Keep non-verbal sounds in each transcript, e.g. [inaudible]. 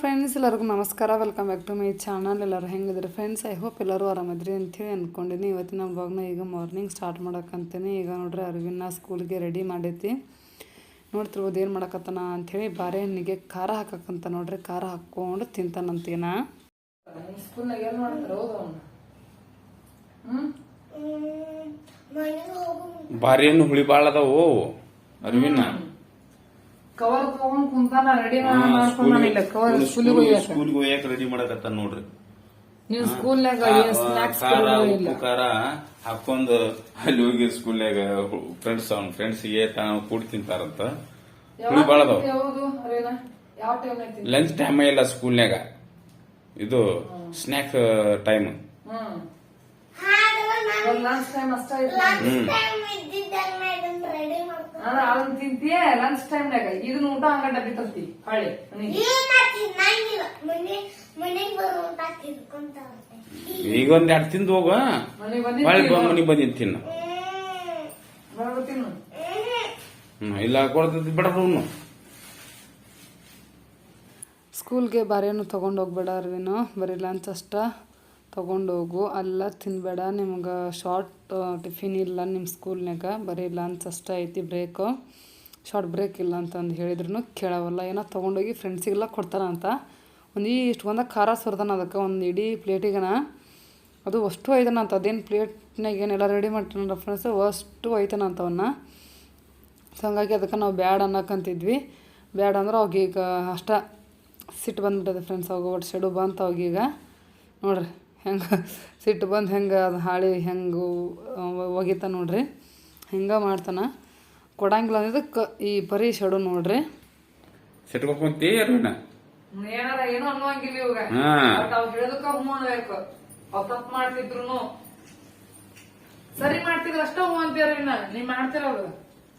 Friends ಎಲ್ಲರಿಗೂ ನಮಸ್ಕಾರ. Welcome back to my channel ಎಲ್ಲರೂ ಹೆಂಗಿದ್ರೆ ಫ್ರೆಂಡ್ಸ್ ಐ ಹೋಪ್ ಎಲ್ಲರೂ ಆರಾಮದ್ರಿ ಅಂಥೇಳಿ ಅಂದ್ಕೊಂಡಿನಿ ಇವತ್ತಿನ ಬ್ಲಾಗ್ನ ಈಗ ಮಾರ್ನಿಂಗ್ ಸ್ಟಾರ್ಟ್ ಮಾಡಕ್ಕಂತೀನಿ ಈಗ ನೋಡ್ರಿ ಅರಿವಿನ ಸ್ಕೂಲ್ಗೆ ರೆಡಿ ಮಾಡೈತಿ. ನೋಡ್ತಿರ್ಬೋದು ಏನು ಮಾಡಕತ್ತಾನ ಅಂಥೇಳಿ. ಬಾರೆ ಹಣ್ಣಿಗೆ ಖಾರ ಹಾಕಕ್ಕಂತ ನೋಡ್ರಿ. ಖಾರ ಹಾಕ್ಕೊಂಡು ತಿಂತಾನಂತೀನ. ಬಾರಿ ಹಣ್ಣು ಹುಳಿ ಬಾಳ ಅದಾವು ಅರಿವಿನ ಕವರ್ ತಗೊಂಡ್ ಕುಂತಾನ ರೆಡಿ ಮಾಡ್ಕೊಂಡಾನಿಲ್ಲ ಕವರ್ ಸ್ಕೂಲಿಗೆ ಹೋಗ್ಯಾಕ. ಸ್ಕೂಲ್ಗೆ ಹೋಗ್ಯಾಕ ರೆಡಿ ಮಾಡಕತ್ತಾನ ನೋಡ್ರಿ. ನೀವು ಸ್ಕೂಲ್ನಾಗ ಸ್ನಾಕ್ಸ್ ಖಾರ ಉಪ್ಪು ಖಾರ ಹಾಕೊಂಡ್ ಅಲ್ಲಿ ಹೋಗಿ ಸ್ಕೂಲ್ನಾಗ ಫ್ರೆಂಡ್ಸ್ ಅವ್ನ ಫ್ರೆಂಡ್ಸ್ಗೆ ತಾನು ಕೂಡಿ ತಿಂತಾರಂತ. ಹುಳಿ ಲಂಚ್ ಟೈಮ್ ಇಲ್ಲ ಸ್ಕೂಲ್ನಾಗ ಇದು ಸ್ನ್ಯಾಕ್ ಟೈಮ್ ಹ್ಮ್. ಅದನ್ನ ತಿಂತೀಯ? ಲಂಚ್ ಟೈಮ್ನಾಗ ಇದನ್ನ ಊಟ ಹಂಗ ಡಬ್ಬಿ ತರ್ತಿ ಹಳ್ಳಿ ಮನೆಗೆ. ಈಗ ಒಂದ್ ಎರಡು ತಿಂದು ಹೋಗ ಹೊಳ್ಳಿ ಬಂದ್ ಮನಿಗ್ ತಿನ್ನ. ಇಲ್ಲ ಕೊಡ್ತೈತಿ ಬಿಡ ಅವ್ನು. ಸ್ಕೂಲ್ಗೆ ಬಾರೇನು ತೊಗೊಂಡು ಹೋಗ್ಬೇಡ ಅರ್ವಿನು. ಬರೀ ಲಂಚ್ ಅಷ್ಟ. ತೊಗೊಂಡು ಹೋಗು ಅಲ್ಲ ತಿನ್ಬೇಡ, ನಿಮ್ಗೆ ಶಾರ್ಟ್ ಟಿಫಿನ್ ಇಲ್ಲ ನಿಮ್ಮ ಸ್ಕೂಲ್ನಾಗ ಬರೀಲ್ಲ ಅಂತ ಅಷ್ಟ ಐತಿ ಬ್ರೇಕು ಶಾರ್ಟ್ ಬ್ರೇಕ್ ಇಲ್ಲ ಅಂತಂದು ಹೇಳಿದ್ರು ಕೇಳವಲ್ಲ, ಏನೋ ತೊಗೊಂಡೋಗಿ ಫ್ರೆಂಡ್ಸಿಗೆಲ್ಲ ಕೊಡ್ತಾರಂತ ಒಂದು ಇಷ್ಟು ಒಂದ ಖಾರ ಸುರ್ದಾನ ಅದಕ್ಕೆ, ಒಂದು ಇಡೀ ಪ್ಲೇಟಿಗನ ಅದು ಅಷ್ಟು ಅಂತ, ಅದೇನು ಪ್ಲೇಟ್ನಾಗ ಏನೆಲ್ಲ ರೆಡಿ ಮಾಡ್ತಾನಲ್ಲ ಫ್ರೆಂಡ್ಸ್ ಅಷ್ಟು ಒಯ್ತಾನಂತ ಅವನ್ನ ಸೊ ಹಂಗಾಗಿ ಅದಕ್ಕೆ ನಾವು ಬ್ಯಾಡ್ ಅನ್ನಕಂತಿದ್ವಿ. ಬ್ಯಾಡ್ ಅಂದ್ರೆ ಅವಾಗೀಗ ಅಷ್ಟ ಸಿಟ್ಟು ಬಂದ್ಬಿಟ್ಟದೆ ಫ್ರೆಂಡ್ಸ್ ಅವಾಗ ಒಟ್ಟು ಶೆಡು ಬಂತ ಅವಾಗೀಗ. ನೋಡ್ರಿ. ಹೆಂಗೆ ಸಿಟ್ಟು ಬಂದು ಹೆಂಗೆ ಅದು ಹಾಳಿ ಹೆಂಗೆ ಒಗಿತ ನೋಡ್ರಿ. ಹಿಂಗೆ ಮಾಡ್ತಾನೆ. ಕೊಡಂಗಿಲ್ಲ ಅಂದಿದ್ದಕ್ಕೆ ಈ ಪರಿ ಶಡು ನೋಡ್ರಿ. ಸಿಟ್ಕೊಂತಿ ಏನಾರ ಏನೋ ಅನ್ನೋಂಗಿಲ್ಲ ಇವಾಗ. ಹಾ. ಅವ್ರು ಹೇಳದಕ್ಕ ಹ್ಞೂ ಅನ್ಬೇಕು. ಅವ್ರು ತಪ್ಪು ಮಾಡ್ತಿದ್ರು ಸರಿ ಮಾಡ್ತಿದ್ರ ಅಷ್ಟೇ ಹ್ಞೂ ಅಂತೀರ ಇನ್ನ. ನೀವ್ ಮಾಡ್ತಿರೋದು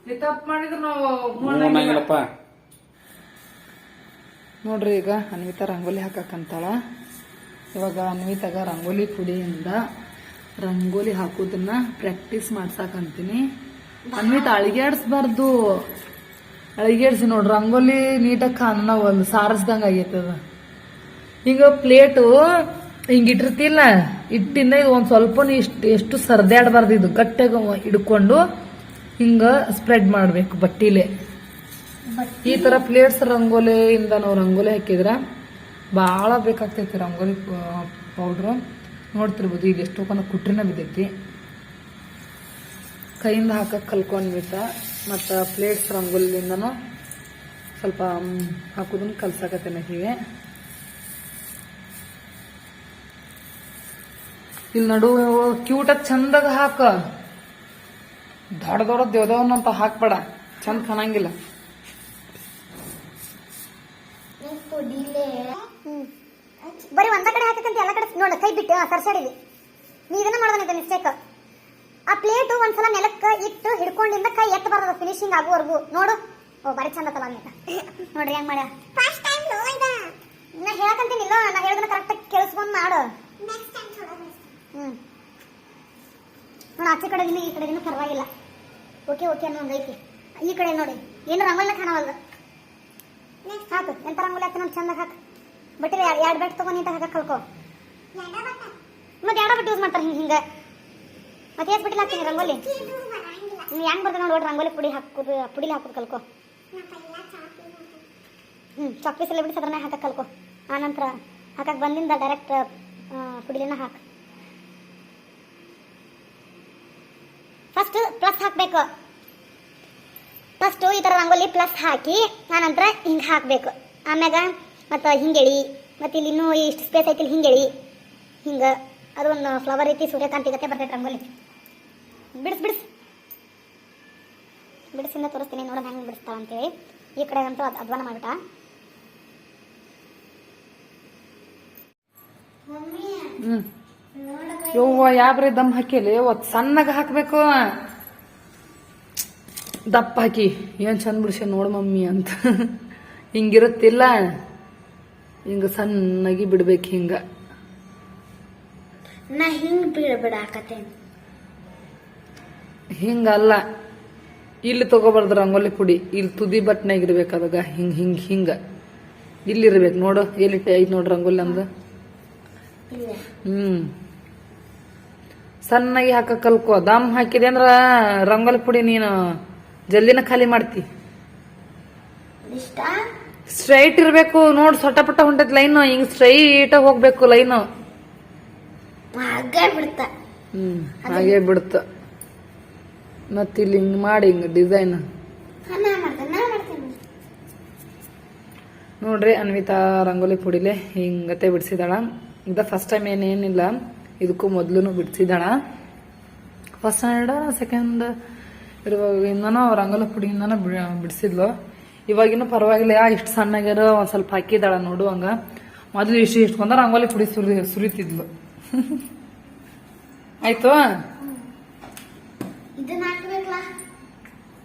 ನೀ ತಪ್ಪು ಮಾಡಿದ್ರು ನಾವು ಹ್ಞೂ ಅನ್ನಂಗಿಲ್ಲಪ್ಪ. ನೋಡ್ರಿ ಈಗ ಅನ್ವಿತಾ ರಂಗೋಲಿ ಹಾಕಕ್ಕಂತಾಳ ಇವಾಗ ಅನ್ವಿತಾಗ ರಂಗೋಲಿ ಪುಡಿಯಿಂದ ರಂಗೋಲಿ ಹಾಕೋದನ್ನ ಪ್ರಾಕ್ಟೀಸ್ ಮಾಡ್ಸಾಕಂತೀನಿ. ಅನ್ವಿತಾ ಅಳಿಗ್ಯಾಡ್ಸ್ಬಾರ್ದು ಅಳಿಗ್ಯಾಡ್ಸಿ ನೋಡ್ರಿ ರಂಗೋಲಿ ನೀಟಾಗಿ ಕಾಣ ಒಂದು ಸಾರಿಸ್ದಂಗ ಆಗೈತದ. ಈಗ ಪ್ಲೇಟು ಹಿಂಗೆ ಇಟ್ಟಿರ್ತಿಲ್ಲ ಇಟ್ಟಿಂದ ಇದು ಒಂದ್ ಸ್ವಲ್ಪ ಇಷ್ಟು ಎಷ್ಟು ಸರ್ದಾಡ್ಬಾರ್ದು ಇದು. ಗಟ್ಟಿಯಾಗ ಹಿಡ್ಕೊಂಡು ಹಿಂಗೆ ಸ್ಪ್ರೆಡ್ ಮಾಡ್ಬೇಕು ಬಟ್ಟಿಲೆ. ಈ ತರ ಪ್ಲೇಟ್ಸ್ ರಂಗೋಲಿಯಿಂದ ನಾವು ರಂಗೋಲಿ ಹಾಕಿದ್ರ ಭಾಳ ಬೇಕಾಗ್ತೈತಿ ರಂಗೋಲಿ ಪೌಡ್ರು ನೋಡ್ತಿರ್ಬೋದು, ಈಗ ಎಷ್ಟೋ ಕನ ಕುಟ್ರಿನ ಬಿದ್ದೈತಿ ಕೈಯಿಂದ ಹಾಕಕ್ಕೆ ಕಲ್ಕೊಂಡ್ಬಿಟ್ಟ, ಮತ್ತು ಪ್ಲೇಟ್ಸ್ ರಂಗೋಲಿಯಿಂದನೂ ಸ್ವಲ್ಪ ಹಾಕೋದನ್ನು ಕಲ್ಸಾಕತ್ತೇನೆ ಹೀಗೆ. ಇಲ್ಲಿ ನಡು ಕ್ಯೂಟಾಗಿ ಚಂದಾಗ ಹಾಕ. ದೊಡ್ಡ ದೊಡ್ಡ ದೇವದವನ್ನಂತ ಹಾಕ್ಬೇಡ. ಚಂದ ಕಾಣಂಗಿಲ್ಲ. ಬರೀ ಒಂದ ಕಡೆ ಹಾಕಕ್ಕಂತ ಎಲ್ಲ ಕಡೆ ನೋಡ ಕೈ ಬಿಟ್ಟು ಸರ್ಸಾಡಿಲಿ. ನೀ ಇದನ್ನ ಮಾಡೋದನ್ನ ಮಿಸ್ಟೇಕ್ ಆ ಪ್ಲೇಟು ಒಂದ್ಸಲ ನೆಲಕ್ಕೆ ಇಟ್ಟು ಹಿಡ್ಕೊಂಡಿಂದ ಕೈ ಎತ್ತಬಾರ್ದು ಫಿನಿಶಿಂಗ್ ಆಗುವವರೆಗೂ. ನೋಡು. ಓ ಬರೀ ಚಂದ ತಲ ನೋಡ್ರಿ ಹೆಂಗ್ ಮಾಡ್ಯ? ಫಸ್ಟ್ ಟೈಮ್ ನಾ ಹೇಳಕಂತೀನಿಲ್ಲ ನಾ ಹೇಳೋದನ್ನ ಕರೆಕ್ಟ್ ಕೇಳಿಸ್ಕೊಂಡ್ ಮಾಡು. ಹ್ಮ್. ನೋಡಿ ಆಚೆ ಕಡೆ ಈ ಕಡೆ ಪರವಾಗಿಲ್ಲ. ಓಕೆ ಓಕೆ ಅನ್ನೋ ಒಂದು ಐತಿ. ಈ ಕಡೆ ನೋಡಿ ಏನು ರಂಗೋಲಿನ ಕಾಣವಲ್ದು? ಹಾಕು ಎಂತ ರಂಗೋಲಿ ಹಾಕಿ ನೋಡಿ ಚಂದ ಹಾಕು. ಬಟ್ಟೆ ಎರಡು ಬೆಟ್ ತಗೊಂಡು ನೀಟಾಗಿ ಹಾಕಕ್ ಕಲ್ಕೋ ಮತ್ತೆ ಎರಡು ಬಟ್ಟೆ ಯೂಸ್ ಮಾಡ್ತಾರೆ ಹಿಂಗೆ ಹಿಂಗೆ. ಮತ್ತೆ ಎಷ್ಟು ಬಿಟ್ಟಿಲ್ಲ ಹಾಕ್ತೀನಿ ರಂಗೋಲಿ? ನೀವು ಹೆಂಗೆ ಬರ್ತದೆ ನೋಡಿ ರಂಗೋಲಿ ಪುಡಿ ಹಾಕೋದು ಪುಡಿಲಿ ಹಾಕೋದು ಕಲ್ಕೋ ಹ್ಞೂ ಚಾಕ್ಲೇಸ್ ಎಲ್ಲ ಬಿಟ್ಟು ಅದ್ರನ್ನ ಕಲ್ಕೊ ಕಲ್ಕೋ ಆನಂತರ ಹಾಕಕ್ಕೆ ಬಂದಿಂದ ಡೈರೆಕ್ಟ್ ಪುಡಿಲಿನ ಹಾಕು. ಫಸ್ಟ್ ಪ್ಲಸ್ ಹಾಕಬೇಕು. ಫಸ್ಟು ಈ ಥರ ರಂಗೋಲಿ ಪ್ಲಸ್ ಹಾಕಿ, ಆನಂತರ ಹಿಂಗೆ ಹಾಕಬೇಕು. ಆಮ್ಯಾಗ ಮತ್ತು ಹಿಂಗೆಳಿ. ಮತ್ತು ಇಲ್ಲಿ ಇನ್ನೂ ಇಷ್ಟು ಸ್ಪೇಸ್ ಐತಿ ಇಲ್ಲಿ ಹೇಳಿ ಹಿಂಗೆ ಅದೊಂದು ಫ್ಲವರ್ ಐತಿ, ಸೂರ್ಯಕಾಂತಿ ಗತೆ ಬರ್ತೈತೆ ರಂಗೋಲಿ. ಬಿಡಿಸ್ ಬಿಡಿಸ್. ಬಿಡಿಸಿಂದ ತೋರಿಸ್ತೀನಿ, ನೋಡೋಣ ಹೆಂಗೆ ಬಿಡಿಸ್ತಾವ ಅಂತೇಳಿ. ಈ ಕಡೆ ಅಂತೂ ಅದು ಅಧ್ವಾನ ಮಾಡ್ಬಿಟ್ಟ. ಯವ್ವ ದಮ್ ಹಾಕಿಲಿ? ಒತ್ ಸಣ್ಣಗೆ ಹಾಕ್ಬೇಕು. ದಪ್ಪ ಹಾಕಿ. ಏನ್ ಚಂದ ಬಿಡ್ಸ ನೋಡ್ ಮಮ್ಮಿ ಅಂತ. ಹಿಂಗಿರುತ್ತಿಲ್ಲ. ಹಿಂಗ ಸಣ್ಣಗಿ ಬಿಡ್ಬೇಕು ಹಿಂಗ. ನಾ ಹಿಂಗೆ ಬಿಡಾಕತ್ತೇನೆ ಹಿಂಗಲ್ಲ ಇಲ್ಲಿ ತಗೋಬಾರ್ದು ರಂಗೋಲಿ ಪುಡಿ ಇಲ್ಲಿ ತುದಿ ಬಟ್ನಾಗ ಇರ್ಬೇಕು ಅದಾಗ ಹಿಂಗ ಹಿಂಗ ಹಿಂಗ. ಇಲ್ಲಿರ್ಬೇಕು ನೋಡು. ಎಲ್ಲಿಟ್ಟೆ ಐತ್ ನೋಡು ರಂಗೋಲಿ ಅಂದ. ಹ್ಮ್. ಸಣ್ಣಗಿ ಹಾಕ ಕಲ್ಕೋ. ದಮ್ ಹಾಕಿದೆ ಅಂದ್ರ ರಂಗೋಲಿ ಪುಡಿ ನೀನು ಜಲ್ದಿನ ಖಾಲಿ ಮಾಡ್ತಿ. ಸ್ಟ್ರೈಟ್ ಇರ್ಬೇಕು. ನೋಡ್ ಸೊಟ್ಟ ಪಟ್ಟ ಹೊಂಟೈತ್ ಲೈನ್ ಹಿಂಗ್ ಸ್ಟ್ರೈಟ್ ಹೋಗ್ಬೇಕು ಲೈನ್ ಹಾಗೆ ಬಿಡ್ತ. ಹ್ಮ್ ಹಾಗೆ ಮತ್ ಇಲ್ಲಿ ಹಿಂಗ್ ಮಾಡಿ ಹಿಂಗ್ ಡಿಸೈನ್ ನೋಡ್ರಿ ಅನ್ವಿತಾ ರಂಗೋಲಿ ಪುಡಿಲೆ ಹಿಂಗತೆ ಬಿಡಿಸಿದಾಳ. ಇದ ಫಸ್ಟ್ ಟೈಮ್ ಏನೇನಿಲ್ಲ ಇದಕ್ಕೂ ಮೊದ್ಲು ಬಿಡಿಸಿದಾಳ. ಫಸ್ಟ್ ಸ್ಟ್ಯಾಂಡರ್ಡ್ ಸೆಕೆಂಡ್ ಇರುವಾಗಿಂದನೂ ರಂಗೋಲಿ ಪುಡಿಯಿಂದನೂ ಬಿಡಿಸಿದ್ಲು. ಇವಾಗಿನೂ ಪರವಾಗಿಲ್ಲ. ಯಾ ಇಷ್ಟು ಸಣ್ಣಗ್ಯಾರ ಒಂದು ಸ್ವಲ್ಪ ಹಾಕಿದಾಳ ನೋಡುವಂಗ ಮೊದಲು ಇಷ್ಟು ಇಟ್ಕೊಂಡ ರಂಗೋಲಿ ಪುಡಿ ಸುರಿ ಸುರಿತಿದ್ಲು. [laughs] ಆಯ್ತು?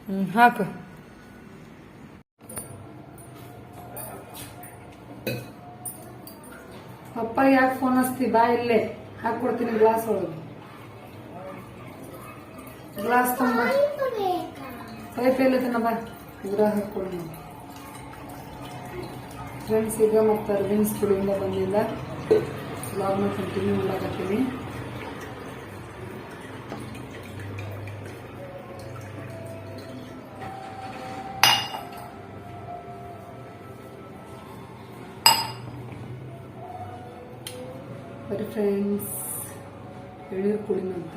ಹ್ಮ್ ಹಾಕು. ಪಪ್ಪ ಯಾಕೆ ಫೋನ್ ಹಚ್ತಿ? ಬಾ ಇಲ್ಲೇ. ಹಾಕೊಡ್ತೀನಿ ಗ್ಲಾಸ್ ಒಳಗೆ. ಗ್ಲಾಸ್ ತುಂಬ ಪೈಪ್ ಎಲ್ಲಿತನ ಬಾ. ಹಾಕೊಡು ಫ್ರೆಂಡ್ಸ್ ಈಗ ಮತ್ತು ಅರವಿಂದ್ ಸ್ಕೂಲಿಂದ ಬಂದಿಲ್ಲ. ಲಾಗ್ನ ಕಂಟಿನ್ಯೂ ಮಾಡಕತ್ತೀನಿ. ಬರೀ ಫ್ರೆಂಡ್ಸ್ ಎಳೀರು ಕುಡಿನಂತ.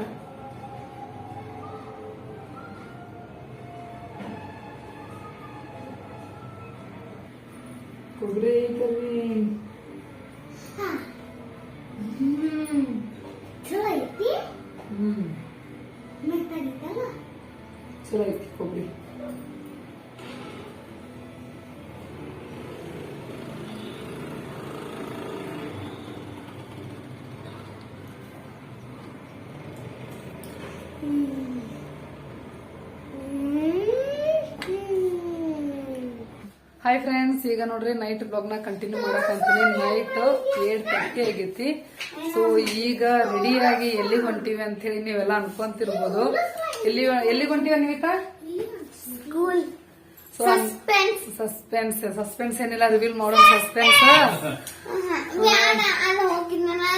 ಹಾಯ್ ಫ್ರೆಂಡ್ಸ್ ಈಗ ನೋಡ್ರಿ ನೈಟ್ ಬ್ಲಾಗ್ನ ಕಂಟಿನ್ಯೂ ಮಾಡಕಂತೀನಿ ನೈಟ್ ಏಟ್ ತರ್ಟಿ ಆಗೈತಿ. ಸೊ ಈಗ ರೆಡಿಯಾಗಿ ಎಲ್ಲಿಗೆ ಹೊಂಟಿವಿ ಅಂತ ಹೇಳಿ ನೀವೆಲ್ಲ ಅನ್ಕೊಂತಿರ್ಬೋದು. ಎಲ್ಲಿ, ಎಲ್ಲಿಗೆ ಹೊಂಟಿವಿ ಅನ್ವಿತಾ ಸಸ್ಪೆನ್ಸ್ ಸಸ್ಪೆನ್ಸ್ ಸಸ್ಪೆನ್ಸ್ ಏನಿಲ್ಲ ರಿವೀಲ್ ಮಾಡೋ ಸಸ್ಪೆನ್ಸ್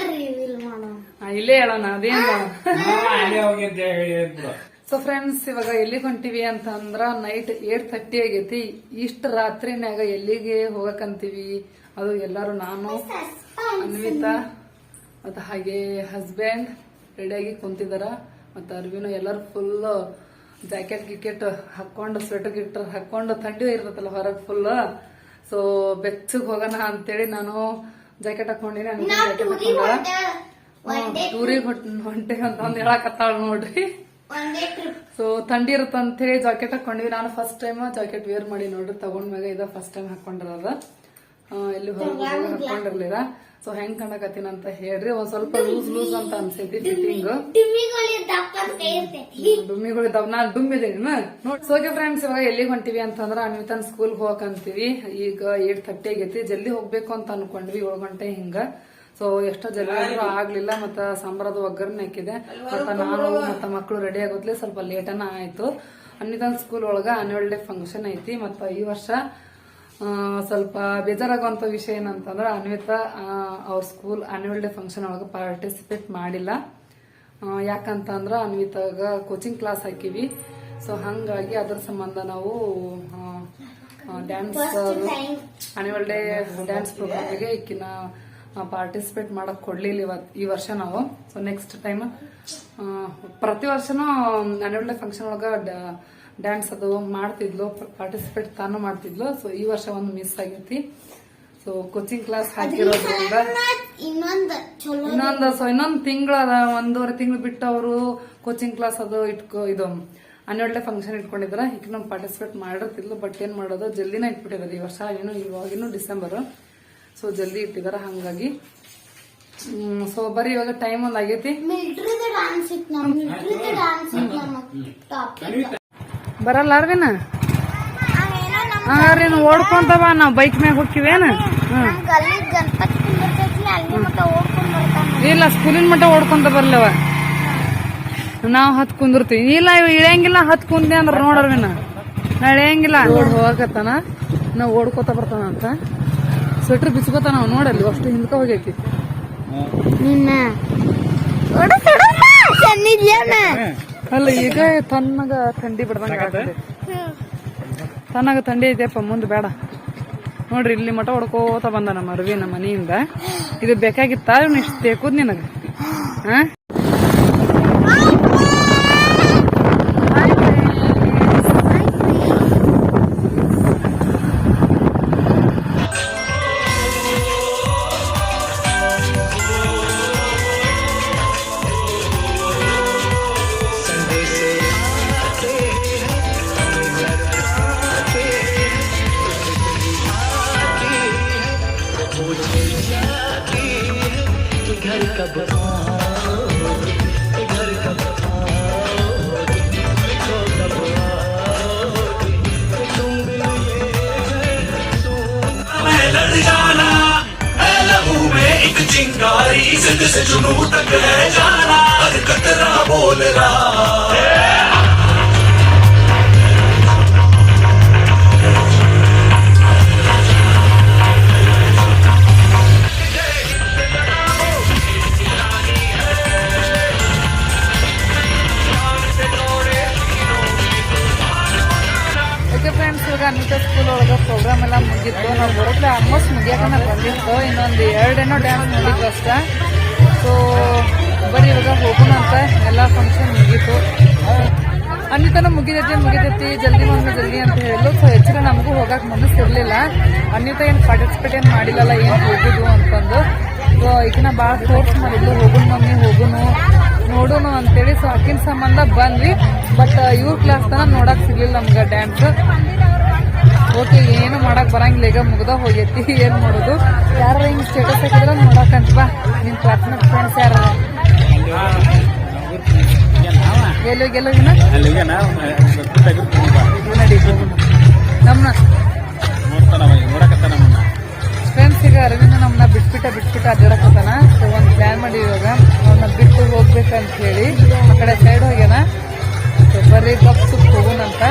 ರಿವೀಲ್ ಮಾಡೋಣ. ಇಲ್ಲೇ ಹೇಳೋಣ ಅದೇನು ಸೊ ಫ್ರೆಂಡ್ಸ್ ಇವಾಗ ಎಲ್ಲಿಗೆ ಹೊಂಟಿವಿ ಅಂತ ಅಂದ್ರ ನೈಟ್ ಏಟ್ ಥರ್ಟಿ ಆಗೈತಿ. ಇಷ್ಟ ರಾತ್ರಿನ್ಯಾಗ ಎಲ್ಲಿಗೆ ಹೋಗಕಂತೀವಿ? ಅದು ಎಲ್ಲಾರು ನಾನು ಅನ್ವಿತಾ ಮತ್ತು ಹಾಗೆ ಹಸ್ಬೆಂಡ್ ರೆಡಿಯಾಗಿ ಕುಂತಿದಾರ. ಮತ್ತು ಅರ್ವಿನೂ ಎಲ್ಲರೂ ಫುಲ್ ಜಾಕೆಟ್ ಗಿಕೆಟ್ ಹಾಕೊಂಡು ಸ್ವೆಟರ್ ಗಿಟರ್ ಹಾಕೊಂಡು ಥಂಡಿ ಇರ್ತೈತಲ್ಲ ಹೊರಗೆ ಫುಲ್ ಸೊ ಬೆಚ್ಚಗೆ ಹೋಗೋಣ ಅಂತೇಳಿ ನಾನು ಜಾಕೆಟ್ ಹಾಕೊಂಡಿನಿ ಅನ್ವಿತಾ ಜಾಕೆಟ್ ಹಾಕೊಂಡ ಟೂರಿಗೆ ಹೊಂಟೆ. ಅಂತ ಅಂದ್ ಹೇಳಕತ್ತಾಳ ನೋಡ್ರಿ. ಸೊ ಥಂಡಿ ಇರುತ್ತೆ ಅಂತ ಹೇಳಿ ಜಾಕೆಟ್ ಹಾಕೊಂಡ್ವಿ ನಾನು ಫಸ್ಟ್ ಟೈಮ್ ಜಾಕೆಟ್ ವೇರ್ ಮಾಡಿ ನೋಡ್ರಿ ತಗೊಂಡ್ಮ್ಯಾಗ ಇದ ಫಸ್ಟ್ ಟೈಮ್ ಹಾಕೊಂಡಿರೋದ ಎಲ್ಲಿ ಹೊರಗೆ ಹಾಕೊಂಡಿರ್ಲಿಲ್ಲ ಸೊ ಹೆಂಗ್ ಕಾಣಕತ್ತೀನಿ ಅಂತ ಹೇಳ್ರಿ, ಒಂದ್ ಸ್ವಲ್ಪ ಲೂಸ್ ಲೂಸ್ ಅಂತ ಅನ್ಸೈತಿ ಫಿಟ್ಟಿಂಗ್ ಟಿಮ್ಮಿಗಳು ದಪ್ಪ ನಾನು ಡುಮ್ಮಿಗಳು ಡುಮ್ಮಿದ್ದೀನಿ ನೋಡಿ ಸೋಕೆ ಫ್ರೆಂಡ್ಸ್ ಇವಾಗ ಎಲ್ಲಿಗೆ ಹೊಂಟಿವಿ ಅಂತಂದ್ರ ಅನ್ವಿತನ್ ಸ್ಕೂಲ್ ಹೋಗಕಂತೀವಿ. ಈಗ ಏಟ್ ತರ್ಟಿ ಆಗೈತಿ. ಜಲ್ದಿ ಹೋಗ್ಬೇಕು ಅಂತ ಅನ್ಕೊಂಡ್ವಿ, ಏಳು ಗಂಟೆ ಹಿಂಗ. ಸೊ ಎಷ್ಟೋ ಜಲ್ದಿ ಆಗ್ಲಿಲ್ಲ, ಮತ್ತ ಸಾಂಬಾರದ ಒಗ್ಗರಣೆ ಹಾಕಿದೆ. ಮತ್ತ ನಾನು ಮತ್ತ ಮಕ್ಕಳು ರೆಡಿ ಆಗೋದ್ಲೆ ಸ್ವಲ್ಪ ಲೇಟನ ಆಯ್ತು. ಅನ್ವಿತನ್ ಸ್ಕೂಲ್ ಒಳಗ ಆನ್ಯುವಲ್ ಡೇ ಫಂಕ್ಷನ್ ಐತಿ, ಮತ್ತ ಈ ವರ್ಷ ಸ್ವಲ್ಪ ಬೇಜಾರಾಗುವಂತ ವಿಷಯ ಏನಂತಂದ್ರೆ ಅನ್ವಿತಾ ಅವ್ರ ಸ್ಕೂಲ್ ಆನ್ಯುವಲ್ ಡೇ ಫಂಕ್ಷನ್ ಒಳಗೆ ಪಾರ್ಟಿಸಿಪೇಟ್ ಮಾಡಿಲ್ಲ. ಯಾಕಂತಂದ್ರೆ ಅನ್ವಿತಾಗ ಕೋಚಿಂಗ್ ಕ್ಲಾಸ್ ಹಾಕಿವಿ. ಸೊ ಹಂಗಾಗಿ ಅದ್ರ ಸಂಬಂಧ ನಾವು ಡ್ಯಾನ್ಸ್ ಆನ್ಯುವಲ್ ಡೇ ಡ್ಯಾನ್ಸ್ ಪ್ರೋಗ್ರಾಮಿಗೆ ಈಕಿನ ಪಾರ್ಟಿಸಿಪೇಟ್ ಮಾಡಕ್ ಕೊಡ್ಲಿಲ್ಲ ಇವತ್, ಈ ವರ್ಷ ನಾವು. ಸೊ ನೆಕ್ಸ್ಟ್ ಟೈಮ್ ಪ್ರತಿ ವರ್ಷನೂ ಆನ್ಯುವಲ್ ಡೇ ಫಂಕ್ಷನ್ ಒಳಗ ಡ್ಯಾನ್ಸ್ ಅದು ಮಾಡ್ತಿದ್ಲು ಪಾರ್ಟಿಸಿಪೇಟ್ ತಾನು ಮಾಡ್ತಿದ್ಲು. ಸೊ ಈ ವರ್ಷ ಒಂದು ಮಿಸ್ ಆಗೈತಿ. ಸೊ ಕೋಚಿಂಗ್ ಕ್ಲಾಸ್ ಹಾಕಿರೋದ್ರಿಂದ ಇನ್ನೊಂದ್ ಸೊ ಇನ್ನೊಂದು ತಿಂಗಳ ಒಂದೂವರೆ ತಿಂಗಳು ಬಿಟ್ಟು ಅವರು ಕೋಚಿಂಗ್ ಕ್ಲಾಸ್ ಅದು ಇಟ್ಕೋ ಇದು ಆನ್ಯುವಲ್ ಡೇ ಫಂಕ್ಷನ್ ಇಟ್ಕೊಂಡಿದ್ರ. ಈಗ ನಮ್ ಪಾರ್ಟಿಸಿಪೇಟ್ ಮಾಡಿರ್ತಿದ್ಲು ಬಟ್ ಏನ್ ಮಾಡೋದು? ಜಲ್ದಿನ ಇಟ್ಬಿಟ್ಟಿದ್ದಾರೆ ಈ ವರ್ಷ ಏನು ಇವಾಗಿನೂ ಡಿಸೆಂಬರ್. ಸೊ ಜಲ್ದಿ ಇಟ್ಟಿದಾರ ಹಂಗಾಗಿ. ಸೊ ಬರೀ ಇವಾಗ ಟೈಮ್ ಒಂದ್ ಆಗೈತಿ. ಮಿಲ್ಟ್ರಿದ ಡಾನ್ಸ್ ಇತ್ತು ನಮ್ ಮಿಲ್ಟ್ರಿದ ಡಾನ್ಸ್ ಇತ್ತು ನಮಗ್ ಟಾಪ್ ಬರಲ್ಲ ಅರ್ವಿನ ಅವೇನೋ ನಮ್ ಹಾರೇನು ಓಡ್ಕೊಂತ ಬಾ ನಾವ್ ಬೈಕ್ ಮ್ಯಾಗ ಹೋಗ್ತಿವೇನ ಇಲ್ಲ ಸ್ಕೂಲಿನ ಮಟ್ಟ ಓಡ್ಕೊಂತ ಬರ್ಲವ. ನಾವ್ ಹತ್ ಕುಂದಿರ್ತೀವಿ. ಇಲ್ಲ ಇವ ಇಳಿಯಂಗಿಲ್ಲ ಹತ್ ಕುಂದೆ ಅಂದ್ರ ನೋಡರ್ವಿನ ನಾ ಇಳಿಯಂಗಿಲ್ಲ. ಓಡ್ ಹೋಗಕತ್ತಾನ ನಾವು ಓಡ್ಕೋತ ಬರ್ತಾನ ಅಂತ. ಸ್ವೆಟರ್ ಬಿಸ್ಕೋತಾನ ನಾವು ನೋಡಲ್ಲಿ ಅಷ್ಟು ಹಿಂದ್ಕ ಹೋಗೈತಿ ನಿನ್ನ. ಅಲ್ಲ ಈಗ ತನ್ನಗ ಥಂಡಿ ಬಿಡ್ದಂಗ ತನ್ನಗ ಥಂಡಿ ಐತೆಪ್ಪ ಮುಂದೆ ಬೇಡ. ನೋಡ್ರಿ ಇಲ್ಲಿ ಮಠ ಹೊಡ್ಕೋತ ಬಂದ ನಮ್ಮ ಅರವಿ ನಮ್ಮ ಮನೆಯಿಂದ. ಇದು ಬೇಕಾಗಿತ್ತ? ಇಷ್ಟು ಬೇಕು ನಿನಗ. ಹಾ? चिंगारी जिद से जुनू तक है जाना। कतरा बोल रहा ಪಾರ್ಟಿಸಿಪೇಟ್ ಏನು ಮಾಡಿಲ್ಲಲ್ಲ ಏನು ಹೋಗುದು ಅಂತಂದು. ಸೊ ಈಗಿನ ಭಾಳ ಫೋರ್ಸ್ ಮಾಡಿದ್ಲು ಹೋಗುನ್ ಮಮ್ಮಿ ಹೋಗುನು. ನೋಡುನು ಅಂತೇಳಿ. ಸೊ ಅಕ್ಕಿನ ಸಂಬಂಧ ಬಂದ್ವಿ. ಬಟ್ ಇವ್ರ ಕ್ಲಾಸ್ ತನ ನೋಡಕ್ ಸಿಗ್ಲಿಲ್ಲ ನಮ್ಗೆ ಡ್ಯಾನ್ಸ್ ಓಕೆ ಏನು ಮಾಡಕ್ ಬರಂಗಿಲ್ಲ. ಈಗ ಮುಗ್ದ ಹೋಗೈತಿ. ಏನ್ ಮಾಡೋದು? ಯಾರ ಹಿಂಗ್ ಸ್ಟೇಟಸ್ ಹಾಕಿದ್ರ ಅಂತ ಬಾ. ನಿಮ್ ಕ್ಲಾಸ್ಮೇಟ್ ಫ್ರೆಂಡ್ಸ್ ಯಾರ? ಗೆಲ್ಲೋ ಹೋಗುನು ನಮ್ನ? ಫ್ರೆಂಡ್ಸ್ ಈಗ ಅರವಿಂದ ನಮ್ಮನ್ನ ಬಿಟ್ಬಿಟ್ಟ ಬಿಟ್ಬಿಟ್ಟ ಅಡ್ಡಾಡಕತ್ತಾನ ಸೊ ಒಂದು ಪ್ಲಾನ್ ಮಾಡಿ ಇವಾಗ. ಅವನ್ನ ಬಿಟ್ಟು ಹೋಗ್ಬೇಕಂತ ಹೇಳಿ ಆ ಕಡೆ ಸೈಡ್ ಹೋಗ್ಯಾನ. ಸೊ ಬರ್ರಿ ಸುಪ್ ಹೋಗೋಣಂತ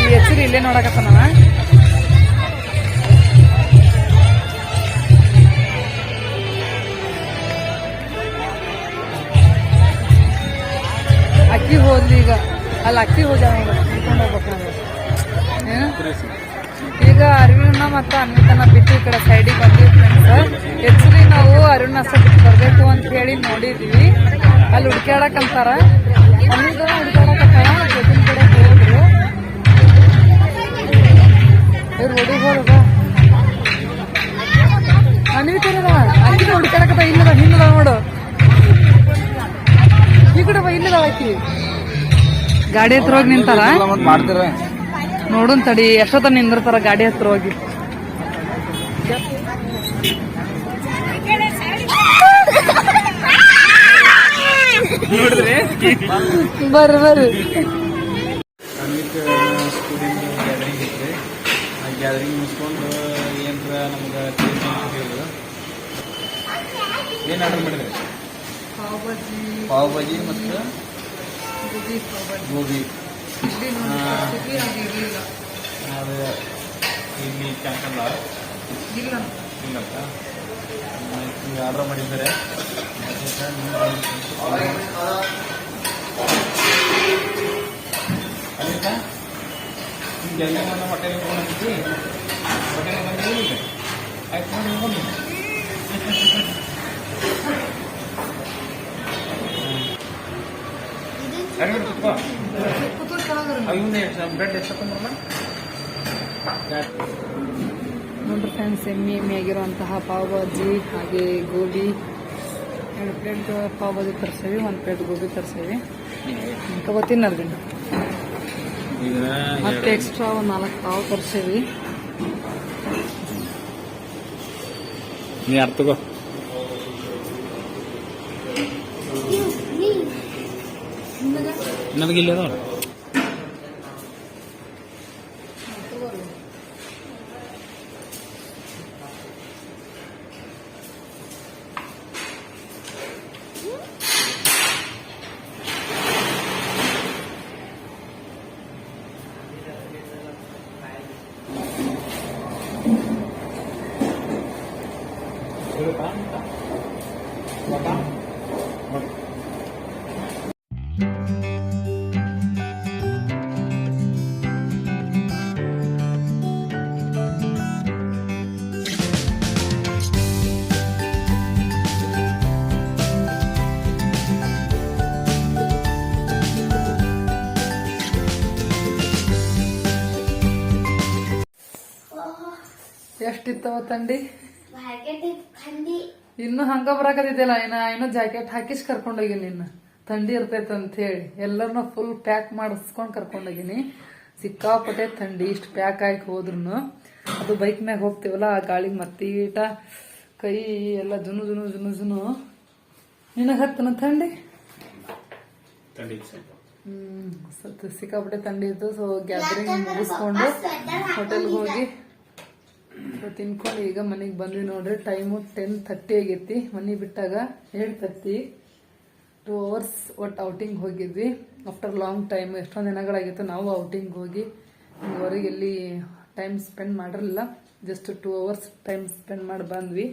ಈ ಹೆಸರು ಇಲ್ಲೇ ನೋಡಕತ್ತಾನ ಅಕ್ಕಿ ಹೋದ್ಲಿ ಈಗ. ಅಲ್ಲ, ಅಕ್ಕಿ ಹೋಗ್ಯಾವ ಈಗ. ಹೋಗ್ಬೇಕು ನಾವು ಏನು? ಈಗ ಅರವಿಂದ ಮತ್ತು ಅನ್ವಿತನ ಬಿಟ್ಟು ಈ ಕಡೆ ಸೈಡಿಗೆ ಬಂದಿವಿ ಫ್ರೆಂಡ್ಸ್ ಹೆಚ್ಚಿಗೆ ನಾವು ಅರುಣ ಬಿಟ್ಟು ಬರಬೇಕು ಅಂತ ಹೇಳಿ ನೋಡಿದ್ವಿ. ಅಲ್ಲಿ ಹುಡ್ಕ್ಯಾಡಕ್ ಅಂತಾರ. ಅನ್ವಿತ ಹುಡ್ಕ್ಯಾಡಕತ್ತಾರ ಜೊತೆನ ಕಡೆ ಇವ್ರು ಹುಡ್ಕ್ಯಾಡಕತ್ತ ಇಲ್ಲದ ಹಿಂದದ ನೋಡು. ಈ ಕಡೆ ಬಾ ಇಲ್ಲದ ಆಕಿ ಗಾಡಿ ಹತ್ರ ಹೋಗಿ ನಿಂತಾರ ಮಾಡ್ತೀರ ನೋಡುನ್ ತಡಿ ಎಷ್ಟೊತ್ತ ನಿಂದಿರ್ತಾರ ಗಾಡಿ ಹತ್ರ ಹೋಗಿ. ಬರ್ರಿ ಬರ್ರಿ. ಪಾವ್ ಭಾಜಿ ಮತ್ತು ಗೋಬಿ. ಅದು ಇಲ್ಲಿ ಕ್ಯಾನ್ಸಲ್ ಇಲ್ಲಂತ ನೀವು ಆರ್ಡರ್ ಮಾಡಿದ್ದಾರೆ ಅಲ್ಲಿಂದ ನಿಮ್ಗೆ ಎಲ್ಲ ನನ್ನ ಹೊಟ್ಟೆಗೆ ಬಂದಿದ್ವಿ ಹೊಟ್ಟೆಗೆ ಬಂದಿಲ್ಲ ಆಯ್ತು ನೋಡಿ ಬನ್ನಿ ಅರಿವಿಟ್ಟು ಕುತ್ಕೋ ಬ್ರೆಡ್ ಎಷ್ಟು ನೋಡ್ರಿ ಫ್ರೆಂಡ್ಸ್ ಎಮ್ಮೆ ಎಮ್ಮೆ ಆಗಿರುವಂತಹ ಪಾವ್ ಭಾಜಿ ಹಾಗೆ ಗೋಬಿ. ಎರಡು ಪ್ಲೇಟ್ ಪಾವ್ ಭಾಜಿ ತರ್ಸೇವಿ ಒಂದು ಪ್ಲೇಟ್ ಗೋಬಿ ತರ್ಸೇವಿ. ತಗೋತೀನಿ ಅದರಿಂದ ಮತ್ತೆ ಎಕ್ಸ್ಟ್ರಾ ಒಂದು ನಾಲ್ಕು ಪಾವ್ ತರ್ಸೇವಿ. ನೀ ಯಾರು ತಗೋ ನನಗಿಲ್ಲ ಎಷ್ಟು ಇತ್ತು ಅವತ್ತಂಡಿ ಇನ್ನು ಹಂಗ ಬರಾಕತ್ತಿದ್ದಿಲ್ಲ ಇನ್ನ ಇನ್ನು ಜಾಕೆಟ್ ಹಾಕಿಸ್ ಕರ್ಕೊಂಡೋಗಿನಿ ನಿನ್ನ. ಥಂಡಿ ಇರ್ತೈತೆ ಅಂತ ಹೇಳಿ ಎಲ್ಲರನ್ನ ಫುಲ್ ಪ್ಯಾಕ್ ಮಾಡಿಸ್ಕೊಂಡು ಕರ್ಕೊಂಡೋಗಿನಿ. ಸಿಕ್ಕಾಪಟ್ಟೆ ಥಂಡಿ ಇಷ್ಟು ಪ್ಯಾಕ್ ಆಗಿ ಹೋದ್ರು ಅದು ಬೈಕ್ ಮ್ಯಾಗ ಹೋಗ್ತೀವಲ್ಲ ಆ ಗಾಳಿಗೆ ಮತ್ತೀಟ ಕೈ ಎಲ್ಲ ಜುನು ಜುನು ಜುನು ಜುನು. ನಿನಗೆ ಹತ್ತನ ಥಂಡಿ? ಹ್ಮ್ ಸ್ವಲ್ಪ ಸಿಕ್ಕಾಪಟ್ಟೆ ಥಂಡಿ ಇತ್ತು ಸೊ ಗ್ಯಾದರಿಂಗ್ ಮುಗಿಸ್ಕೊಂಡು ಹೋಟೆಲ್ಗೆ ಹೋಗಿ ತಿನ್ಕೊಂಡು ಈಗ ಮನೆಗೆ ಬಂದ್ವಿ ನೋಡ್ರಿ. ಟೈಮು ಟೆನ್ ಥರ್ಟಿ ಆಗೈತಿ. ಮನೆ ಬಿಟ್ಟಾಗ ಏಳು ತರ್ಟಿ ಟೂ ಅವರ್ಸ್ ಒಟ್ಟು ಔಟಿಂಗ್ ಹೋಗಿದ್ವಿ. ಆಫ್ಟರ್ ಲಾಂಗ್ ಟೈಮ್ ಎಷ್ಟೊಂದು ದಿನಗಳಾಗಿತ್ತು, ನಾವು ಔಟಿಂಗ್ ಹೋಗಿ ಹೊರಗೆ ಎಲ್ಲಿ ಟೈಮ್ ಸ್ಪೆಂಡ್ ಮಾಡಿರಲಿಲ್ಲ. Just two hours time spend ಮಾಡಿ ಬಂದ್ವಿ.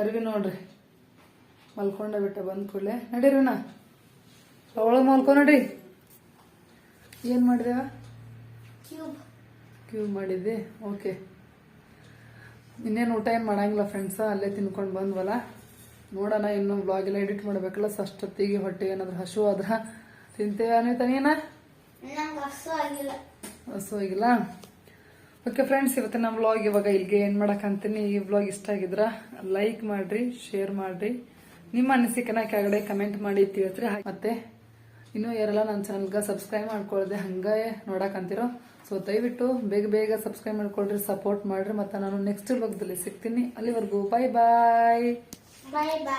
ಅರಿವಿ ನೋಡ್ರಿ. ಮಲ್ಕೊಂಡ ಬಿಟ್ಟ ಬಂದ ಕೂಡಲೇ. ನಡೀರಣ್ಣ ಒಳಗೆ ಮಲ್ಕೊ ನೋಡ್ರಿ ಏನು ಮಾಡಿದೇವ? ಕ್ಯೂ ಮಾಡಿದ್ದೆ. ಓಕೆ ಇನ್ನೇನು ಊಟ ಏನು ಮಾಡಂಗಿಲ್ಲ ಫ್ರೆಂಡ್ಸ ಅಲ್ಲೇ ತಿನ್ಕೊಂಡು ಬಂದ್ವಲ್ಲ? ನೋಡೋಣ ಇನ್ನು ಬ್ಲಾಗೆಲ್ಲ ಎಡಿಟ್ ಮಾಡಬೇಕಲ್ಲ? ಸಷ್ಟೊತ್ತಿಗೆ ಅಷ್ಟೊತ್ತಿಗೆ ಹೊಟ್ಟೆ ಏನಾದ್ರು ಹಸು ಆದ್ರ ತಿಂತೇವೆ ಅನ್ನೋ ತನೇನ ನಂಗೆ ಹಸು ಆಗಿಲ್ಲ. ಓಕೆ ಫ್ರೆಂಡ್ಸ್ ಇರುತ್ತೆ ನಮ್ಮ ಬ್ಲಾಗ್ ಇವಾಗ ಇಲ್ಲಿಗೆ ಏನು ಮಾಡೋಕ್ಕಂತೀನಿ ಈ ಬ್ಲಾಗ್ ಇಷ್ಟ ಆಗಿದ್ರ ಲೈಕ್ ಮಾಡಿರಿ ಶೇರ್ ಮಾಡಿರಿ. ನಿಮ್ಮ ಅನಿಸಿಕೆನ ಕೆಳಗಡೆ ಕಮೆಂಟ್ ಮಾಡಿ ತಿಳಿಸ್ರಿ. ಮತ್ತೆ ಇನ್ನೂ ಯಾರೆಲ್ಲ ನನ್ನ ಚಾನಲ್ಗೆ ಸಬ್ಸ್ಕ್ರೈಬ್ ಮಾಡ್ಕೊಳ್ದೆ ಹಂಗೆ ನೋಡಕ್ಕಂತಿರೋ ಸೊ ದಯವಿಟ್ಟು ಬೇಗ ಬೇಗ ಸಬ್ಸ್ಕ್ರೈಬ್ ಮಾಡ್ಕೊಳ್ರಿ ಸಪೋರ್ಟ್ ಮಾಡ್ರಿ, ಮತ್ತೆ ನಾನು ನೆಕ್ಸ್ಟ್ ಭಾಗದಲ್ಲಿ ಸಿಗ್ತೀನಿ. ಅಲ್ಲಿವರೆಗೂ ಬಾಯ್ ಬಾಯ್ ಬಾಯ್ ಬಾಯ್